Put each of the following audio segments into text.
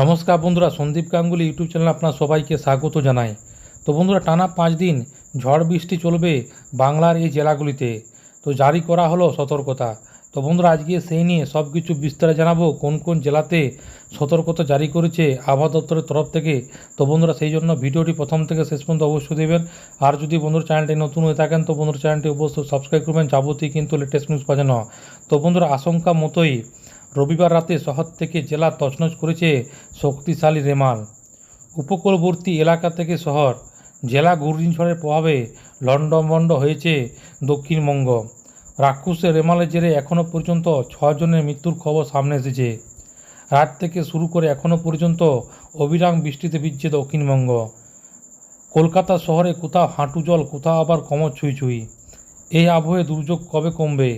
নমস্কার বন্ধুরা, Sandeep Ganguly YouTube channel আপনার সবাইকে স্বাগত জানাই। তো বন্ধুরা, টানা পাঁচ দিন ঝড় বৃষ্টি চলবে বাংলার এই জেলাগুলিতে। তো জারি করা হলো সতর্কতা। তো বন্ধুরা, আজকে সেই নিয়ে সব কিছু বিস্তারে জানাব, কোন কোন জেলাতে সতর্কতা জারি করেছে আবহাওয়া দপ্তরের তরফ থেকে। তো বন্ধুরা, সেই জন্য ভিডিওটি প্রথম থেকে শেষ পর্যন্ত অবশ্যই দেবেন আর যদি বন্ধুর চ্যানেলটি নতুন হয়ে থাকেন, তো বন্ধুর চ্যানেলটি অবশ্যই সাবস্ক্রাইব করবেন। যাবতীয় কিন্তু লেটেস্ট নিউজ পাঠানো তো বন্ধুরা, আশঙ্কা মতোই রবিবার রাতে শহর থেকে জেলা তছনছ করেছে শক্তিশালী রেমাল। উপকূলবর্তী এলাকা থেকে শহর জেলা ঘূর্ণিঝড়ের প্রভাবে লণ্ডভণ্ড হয়েছে দক্ষিণবঙ্গ রাক্ষসের রেমালের জেরে এখনও পর্যন্ত ছজনের মৃত্যুর খবর সামনে এসেছে। রাত থেকে শুরু করে এখনও পর্যন্ত অবিরাম বৃষ্টিতে ভিজছে দক্ষিণবঙ্গ কলকাতা শহরে কোথাও হাঁটু জল, কোথাও আবার কমর ছুঁই ছুঁই। এই আবহে দুর্যোগ কবে কমবে?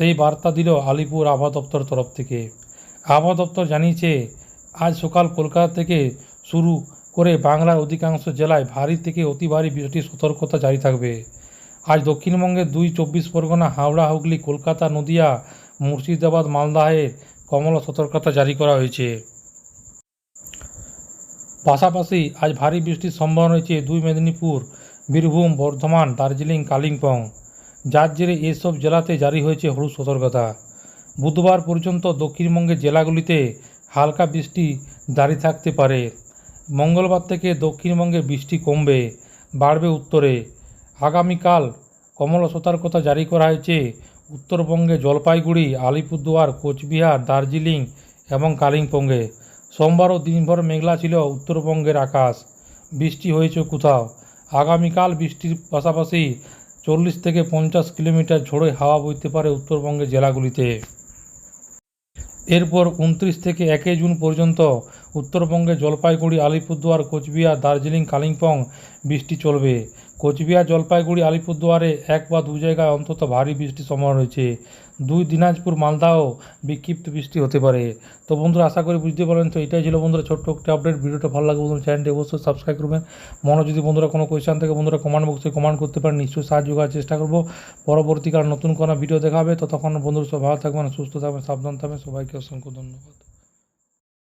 সেই বার্তা দিল আলিপুর আবহাওয়া দপ্তর তরফ থেকে। আবহাওয়া দপ্তর জানিয়েছে, আজ সকাল কলকাতা থেকে শুরু করে বাংলার অধিকাংশ জেলায় ভারী থেকে অতি ভারী বৃষ্টির সতর্কতা জারি থাকবে। আজ দক্ষিণবঙ্গের দুই চব্বিশ পরগনা, হাওড়া, হুগলি, কলকাতা, নদিয়া, মুর্শিদাবাদ মালদাহে কমলা সতর্কতা জারি করা হয়েছে। পাশাপাশি আজ ভারী বৃষ্টির সম্ভাবনা রয়েছে দুই মেদিনীপুর, বীরভূম, বর্ধমান, দার্জিলিং, কালিম্পং। যার জেরে এসব জেলাতে জারি হয়েছে হলুদ সতর্কতা। বুধবার পর্যন্ত দক্ষিণবঙ্গের জেলাগুলিতে হালকা বৃষ্টি জারি থাকতে পারে। মঙ্গলবার থেকে দক্ষিণবঙ্গে বৃষ্টি কমবে, বাড়বে উত্তরে। আগামীকাল কমলা সতর্কতা জারি করা হয়েছে উত্তরবঙ্গে জলপাইগুড়ি, আলিপুরদুয়ার, কোচবিহার, দার্জিলিং এবং কালিম্পংয়ে। সোমবারও দিনভর মেঘলা ছিল উত্তরবঙ্গের আকাশ। বৃষ্টি হয়েছে কোথাও। আগামীকাল বৃষ্টির পাশাপাশি চল্লিশ থেকে পঞ্চাশ কিলোমিটার ঝোড়ো হাওয়া বইতে পারে উত্তরবঙ্গের জেলাগুলিতে। এরপর উনত্রিশ থেকে একই জুন পর্যন্ত উত্তরবঙ্গে জলপাইগুড়ি, আলিপুরদুয়ার, কোচবিহার, দার্জিলিং, কালিম্পং বৃষ্টি চলবে। কোচবিহার জলপাইগুড়ি আলিপুরদুয়ারে এক বা দু জায়গায় অন্তত ভারী বৃষ্টির সম্ভাবনা রয়েছে। দুই দিনাজপুর, মালদাও বিক্ষিপ্ত বৃষ্টি হতে পারে। তো বন্ধুরা, আশা করি বুঝতে পারেন তো এটাই ছিল বন্ধুরা ছোট্ট একটা আপডেট ভিডিওটা ভালো লাগবে বন্ধুরা চ্যানেলটি অবশ্যই সাবস্ক্রাইব করবেন। মনে যদি বন্ধুরা কোনো কোয়েশ্চান থেকে, বন্ধুরা কমেন্ট বক্সে কমেন্ট করতে পারেন। নিশ্চয়ই সাহায্য করার চেষ্টা করব। পরবর্তীকাল নতুন কোনো ভিডিও দেখাবে তো তখন বন্ধুরা সব ভালো থাকবেন, সুস্থ থাকবেন, সাবধান থাকবেন। সবাইকে অসংখ্য ধন্যবাদ।